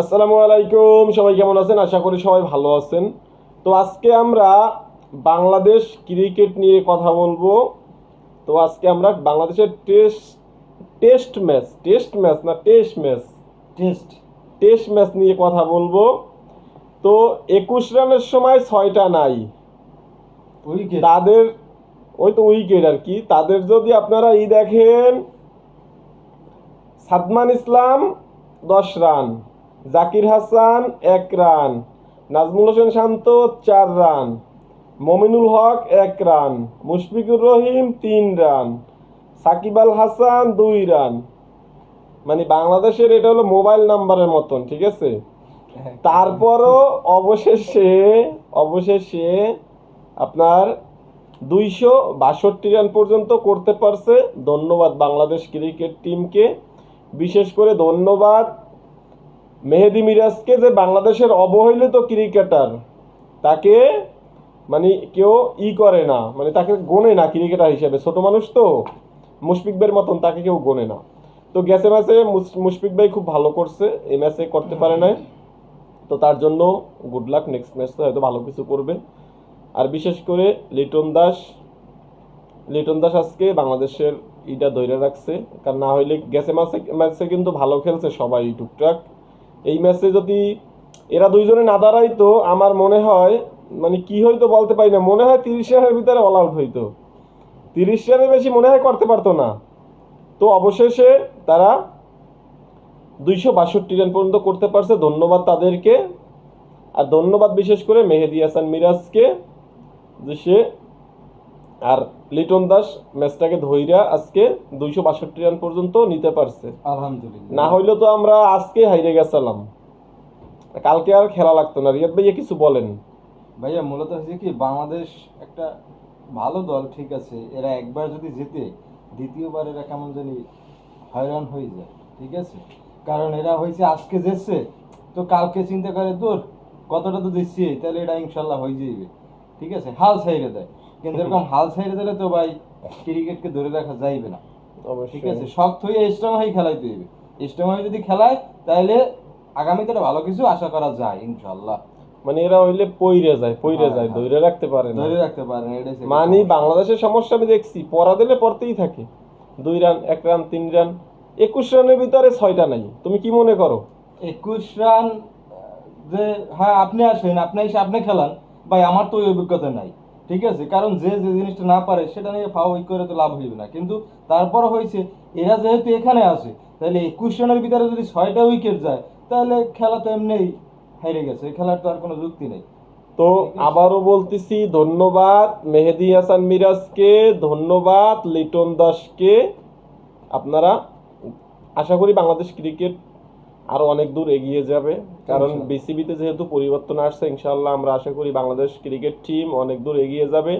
আসসালামু আলাইকুম সবাই কেমন আছেন? আশা করি সবাই ভালো আছেন। তো আজকে আমরা বাংলাদেশ ক্রিকেট নিয়ে কথা বলব। তো আজকে আমরা বাংলাদেশের test test match test match না test match test. Test match নিয়ে কথা বলব। তো একুশ রানের সময় ছয়টা নাই। উইকেট। তাদের ওই তো উইকেট আর কি। তাদের যদি আপনারা ই দেখেন সাদমান ইসলাম দশ রান। জাকির হাসান এক রান। নাজমুল হোসেন শান্ত চার রান। মমিনুল হক এক রান। মুশফিকুর রহিম তিন রান। সাকিব আল হাসান দুই রান। মানে বাংলাদেশের এটা হলো মোবাইল নাম্বারের মতন ঠিক আছে? তারপরও অবশেষে অবশেষে আপনার দুইশো বাষট্টি রান পর্যন্ত করতে পারছে। ধন্যবাদ বাংলাদেশ ক্রিকেট টিমকে। বিশেষ করে ধন্যবাদ মেহেদি মিরাজকে যে বাংলাদেশের অবহেলিত ক্রিকেটার, তাকে মানে কেউ ই করে না মানে তাকে গোনে না ক্রিকেটার হিসেবে। ছোট মানুষ তো মুশফিকদের মতন তাকে কেউ গোনে না। তো গেছে ম্যাচে মুশফিক ভাই খুব ভালো করছে, এই ম্যাচে করতে পারে নাই। তো তার জন্য গুড লাক নেক্সট ম্যাচে হয়তো ভালো কিছু করবে। আর বিশেষ করে লিটন দাস লিটন দাস আজকে বাংলাদেশের ইটা ধরে রাখছে। কারণ না হইলে গেছে ম্যাচে ম্যাচে কিন্তু ভালো খেলছে সবাই টুকটাক। এই ম্যাচে যদি এরা দুইজনে না দাঁড়াইতো, আমার মনে হয় মানে কি হইতো বলতে পারি না, মনে হয় তিরিশ রানের ভিতরে অল আউট হইতো। তিরিশ রানের বেশি মনে হয় করতে পারতো না। তো অবশেষে তারা দুইশো বাষট্টি রান পর্যন্ত করতে পারছে, ধন্যবাদ তাদেরকে। আর ধন্যবাদ বিশেষ করে মেহেদি হাসান মিরাজকে, যে সে আর লিটন দাস ম্যাচটাকে ধইরা আজকে দুইশো বাষট্টি রান পর্যন্ত নিতে পারছে। আলহামদুলিল্লাহ। না হইলে তো আমরা আজকে হাইরে গেছিলাম। কালকে আর খেলা লাগতো না। রিয়াদ ভাইয়া কিছু বলেন। ভাইয়া মূলত হচ্ছে কি বাংলাদেশ একটা ভালো দল ঠিক আছে। এরা একবার যদি জেতে দ্বিতীয়বার এরা কেমন জানি হয়রান হয়ে যায় ঠিক আছে? কারণ এরা হয়েছে আজকে যেচ্ছে তো কালকে চিন্তা করে দূর কতটা তো দিচ্ছি? তাহলে এটা ইনশাল্লাহ হয়ে যাইবে। ঠিক আছে? হাল ছাইড়ে দেয়। কিন্তু এরকম হাল ছাইড়ে দিলে তো ভাই ক্রিকেটকে ধরে রাখা যাইবে না। ঠিক আছে শক্ত হয়ে স্ট্রং হয়ে খেলাইতে হইবে। স্ট্রং হয়ে যদি খেলায় তাহলে আগামীতে ভালো কিছু আশা করা যায় ইনশাল্লাহ মানে এরা হইলে পইরে যায় পইরে হ্যাঁ, যায় হ্যাঁ। ধরে রাখতে পারে না। ধরে রাখতে পারেন এটা হচ্ছে মানে বাংলাদেশের সমস্যা আমি দেখছি পড়া দিলে পড়তেই থাকে। দুই রান এক রান তিন রান একুশ রানের ভিতরে ছয়টা নাই। তুমি কি মনে করো? একুশ রান যে হ্যাঁ আপনি আসেন আপনি এসে আপনি খেলান ভাই আমার তো ওই অভিজ্ঞতা নাই। ঠিক আছে কারণ যে যে জিনিসটা না পারে সেটা নিয়ে ফাও করে তো লাভ হইবে না। কিন্তু তারপর হয়েছে এরা যেহেতু এখানে আসে তাহলে একুশ রানের ভিতরে যদি ছয়টা উইকেট যায় তাহলে খেলা তো এমনিই হেরে গেছে খেলার তো আর কোনো যুক্তি নেই। তো আবারও বলতেছি ধন্যবাদ মেহেদি হাসান মিরাজকে ধন্যবাদ লিটন দাসকে। আপনারা আশা করি বাংলাদেশ ক্রিকেট আরও অনেক দূর এগিয়ে যাবে। কারণ বিসিবিতে যেহেতু পরিবর্তন আসছে ইনশাল্লাহ আমরা আশা করি বাংলাদেশ ক্রিকেট টিম অনেক দূর এগিয়ে যাবে।